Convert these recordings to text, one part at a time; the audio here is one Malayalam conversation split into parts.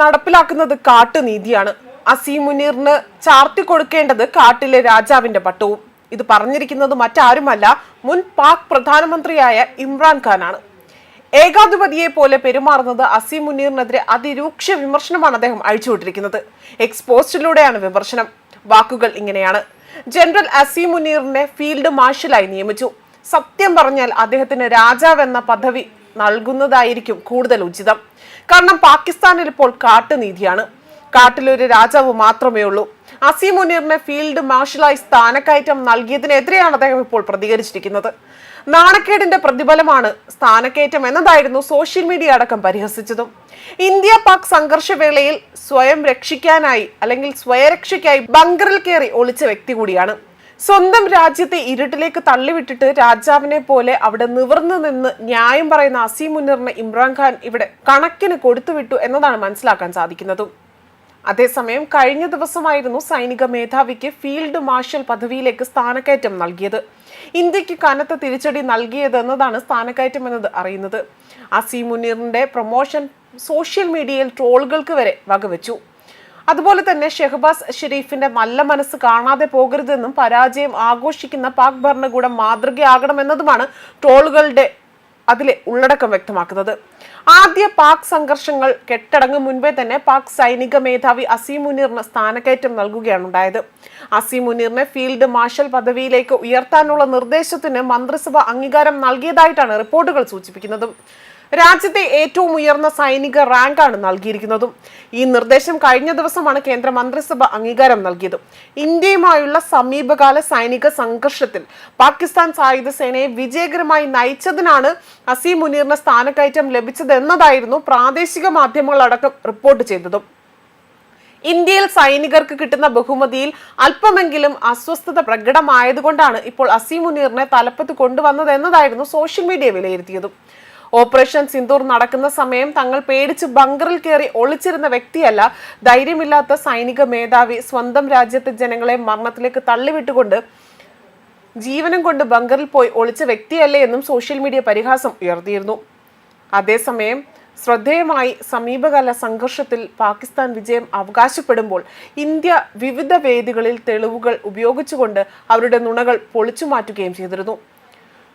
നടപ്പിലാക്കുന്നത് കാട്ടുനീതിയാണ്. അസീം മുനീറിന് ചാർത്തി കൊടുക്കേണ്ടത് കാട്ടിലെ രാജാവിന്റെ പട്ടവും. ഇത് പറഞ്ഞിരിക്കുന്നത് മറ്റാരുമല്ല മുൻ പാക് പ്രധാനമന്ത്രിയായ ഇമ്രാൻഖാനാണ് ഏകാധിപതിയെ പോലെ പെരുമാറുന്നത് അസീം മുനീറിനെതിരെ അതിരൂക്ഷ വിമർശനമാണ് അദ്ദേഹം അഴിച്ചുവിട്ടിരിക്കുന്നത്. എക്സ്പോസ്റ്റിലൂടെയാണ് വിമർശനം. വാക്കുകൾ ഇങ്ങനെയാണ്. ജനറൽ അസീം മുനീറിനെ ഫീൽഡ് മാർഷലായി നിയമിച്ചു. സത്യം പറഞ്ഞാൽ അദ്ദേഹത്തിന് രാജാവ് എന്ന പദവി നൽകുന്നതായിരിക്കും കൂടുതൽ ഉചിതം. കാരണം പാകിസ്ഥാനിൽ ഇപ്പോൾ കാട്ടുനീതിയാണ്. കാട്ടിലൊരു രാജാവ് മാത്രമേ ഉള്ളൂ. അസീം മുനീറിനെ ഫീൽഡ് മാർഷലായി സ്ഥാനക്കയറ്റം നൽകിയതിനെതിരെയാണ് അദ്ദേഹം ഇപ്പോൾ പ്രതികരിച്ചിരിക്കുന്നത്. നാണക്കേടിന്റെ പ്രതിഫലമാണ് സ്ഥാനക്കയറ്റം എന്നതായിരുന്നു സോഷ്യൽ മീഡിയ അടക്കം പരിഹസിച്ചതും. ഇന്ത്യ പാക് സംഘർഷവേളയിൽ സ്വയം രക്ഷിക്കാനായി അല്ലെങ്കിൽ സ്വയരക്ഷയ്ക്കായി ബങ്കറിൽ കയറി ഒളിച്ച വ്യക്തി കൂടിയാണ്. സ്വന്തം രാജ്യത്തെ ഇരുട്ടിലേക്ക് തള്ളിവിട്ടിട്ട് രാജാവിനെ പോലെ അവിടെ നിവർന്നു നിന്ന് ന്യായം പറയുന്ന അസീം മുന്നറിനെ ഇമ്രാൻഖാൻ ഇവിടെ കണക്കിന് കൊടുത്തുവിട്ടു എന്നതാണ് മനസ്സിലാക്കാൻ സാധിക്കുന്നതും. അതേസമയം കഴിഞ്ഞ ദിവസമായിരുന്നു സൈനിക മേധാവിക്ക് ഫീൽഡ് മാർഷൽ പദവിയിലേക്ക് സ്ഥാനക്കയറ്റം നൽകിയത്. ഇന്ത്യയ്ക്ക് കനത്ത തിരിച്ചടി നൽകിയതെന്നതാണ് സ്ഥാനക്കയറ്റം എന്നത് അറിയുന്നത്. അസീം മുനീറിന്റെ പ്രൊമോഷൻ സോഷ്യൽ മീഡിയയിൽ ട്രോളുകൾക്ക് വരെ വകവെച്ചു. അതുപോലെ തന്നെ ഷെഹബാസ് ഷെരീഫിന്റെ നല്ല മനസ്സ് കാണാതെ പോകരുതെന്നും പരാജയം ആഘോഷിക്കുന്ന പാക് ഭരണകൂടം മാതൃകയാകണമെന്നതുമാണ് ട്രോളുകളുടെ അതിലെ ഉള്ളടക്കം വ്യക്തമാക്കുന്നത്. ആദ്യ പാക് സംഘർഷങ്ങൾ കെട്ടടങ്ങും മുൻപേ തന്നെ പാക് സൈനിക മേധാവി അസീം മുനീറിന് സ്ഥാനക്കയറ്റം നൽകുകയാണ് ഉണ്ടായത്. അസീം മുനീറിനെ ഫീൽഡ് മാർഷൽ പദവിയിലേക്ക് ഉയർത്താനുള്ള നിർദ്ദേശത്തിന് മന്ത്രിസഭ അംഗീകാരം നൽകിയതായിട്ടാണ് റിപ്പോർട്ടുകൾ സൂചിപ്പിക്കുന്നത്. രാജ്യത്തെ ഏറ്റവും ഉയർന്ന സൈനിക റാങ്കാണ് നൽകിയിരിക്കുന്നതും. ഈ നിർദ്ദേശം കഴിഞ്ഞ ദിവസമാണ് കേന്ദ്ര മന്ത്രിസഭ അംഗീകാരം നൽകിയതും. ഇന്ത്യയുമായുള്ള സമീപകാല സൈനിക സംഘർഷത്തിൽ പാകിസ്ഥാൻ സായുധ സേനയെ വിജയകരമായി നയിച്ചതിനാണ് അസീം മുനീറിന് സ്ഥാനക്കയറ്റം ലഭിച്ചതെന്നതായിരുന്നു പ്രാദേശിക മാധ്യമങ്ങളടക്കം റിപ്പോർട്ട് ചെയ്തതും. ഇന്ത്യയിൽ സൈനികർക്ക് കിട്ടുന്ന ബഹുമതിയിൽ അല്പമെങ്കിലും അസ്വസ്ഥത പ്രകടമായതുകൊണ്ടാണ് ഇപ്പോൾ അസീം മുനീറിനെ തലപ്പത്ത് കൊണ്ടുവന്നത് എന്നതായിരുന്നു സോഷ്യൽ മീഡിയ വിലയിരുത്തിയതും. ഓപ്പറേഷൻ സിന്ദൂർ നടക്കുന്ന സമയം തങ്ങൾ പേടിച്ച് ബങ്കറിൽ കയറി ഒളിച്ചിരുന്ന വ്യക്തിയല്ല ധൈര്യമില്ലാത്ത സൈനിക മേധാവി സ്വന്തം രാജ്യത്തെ ജനങ്ങളെ മരണത്തിലേക്ക് തള്ളിവിട്ടുകൊണ്ട് ജീവനം കൊണ്ട് ബങ്കറിൽ പോയി ഒളിച്ച വ്യക്തിയല്ലേ എന്നും സോഷ്യൽ മീഡിയ പരിഹാസം ഉയർത്തിയിരുന്നു. അതേസമയം ശ്രദ്ധേയമായി സമീപകാല സംഘർഷത്തിൽ പാകിസ്ഥാൻ വിജയം അവകാശപ്പെടുമ്പോൾ ഇന്ത്യ വിവിധ വേദികളിൽ തെളിവുകൾ ഉപയോഗിച്ചുകൊണ്ട് അവരുടെ നുണകൾ പൊളിച്ചു മാറ്റുകയും ചെയ്തിരുന്നു.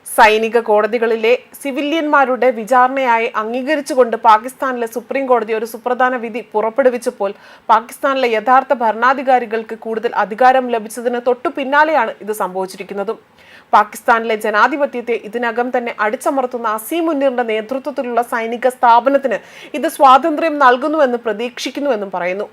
സൈനിക കോടതികളിലെ സിവിലിയന്മാരുടെ വിചാരണയായി അംഗീകരിച്ചുകൊണ്ട് പാകിസ്ഥാനിലെ സുപ്രീം കോടതി ഒരു സുപ്രധാന വിധി പുറപ്പെടുവിച്ചപ്പോൾ പാകിസ്ഥാനിലെ യഥാർത്ഥ ഭരണാധികാരികൾക്ക് കൂടുതൽ അധികാരം ലഭിച്ചതിന് തൊട്ടു പിന്നാലെയാണ് ഇത് സംഭവിച്ചിരിക്കുന്നതും. പാകിസ്ഥാനിലെ ജനാധിപത്യത്തെ ഇതിനകം തന്നെ അടിച്ചമർത്തുന്ന അസീം മുന്നീറിന്റെ നേതൃത്വത്തിലുള്ള സൈനിക സ്ഥാപനത്തിന് ഇത് സ്വാതന്ത്ര്യം നൽകുന്നുവെന്ന് പ്രതീക്ഷിക്കുന്നുവെന്നും പറയുന്നു.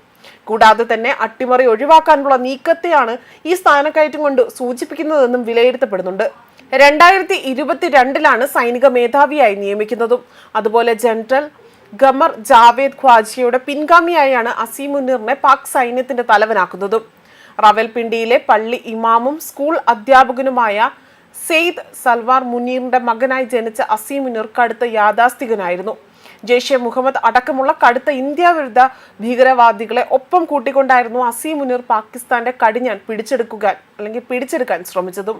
കൂടാതെ തന്നെ അട്ടിമറി ഒഴിവാക്കാനുള്ള നീക്കത്തെയാണ് ഈ സ്ഥാനക്കയറ്റം കൊണ്ട് സൂചിപ്പിക്കുന്നതെന്നും വിലയിരുത്തപ്പെടുന്നുണ്ട്. രണ്ടായിരത്തി ഇരുപത്തിരണ്ടിലാണ് സൈനിക മേധാവിയായി നിയമിക്കുന്നതും. അതുപോലെ ജനറൽ ഗമർ ജാവേദ് ഖ്വാജിയുടെ പിൻഗാമിയായാണ് അസീം മുനീറിനെ പാക് സൈന്യത്തിന്റെ തലവനാക്കുന്നതും. റവൽപിണ്ടിയിലെ പള്ളി ഇമാമും സ്കൂൾ അധ്യാപകനുമായ സെയ്ദ് സൽവാർ മുനീറിന്റെ മകനായി ജനിച്ച അസീം മുനീർ കടുത്ത യാഥാസ്ഥികനായിരുന്നു ജെയ്ഷെ മുഹമ്മദ് അടക്കമുള്ള കടുത്ത ഇന്ത്യ വിരുദ്ധ ഭീകരവാദികളെ ഒപ്പം കൂട്ടിക്കൊണ്ടായിരുന്നു അസീം മുനീർ പാകിസ്ഥാന്റെ കടിഞ്ഞാൻ പിടിച്ചെടുക്കുക അല്ലെങ്കിൽ പിടിച്ചെടുക്കാൻ ശ്രമിച്ചതും.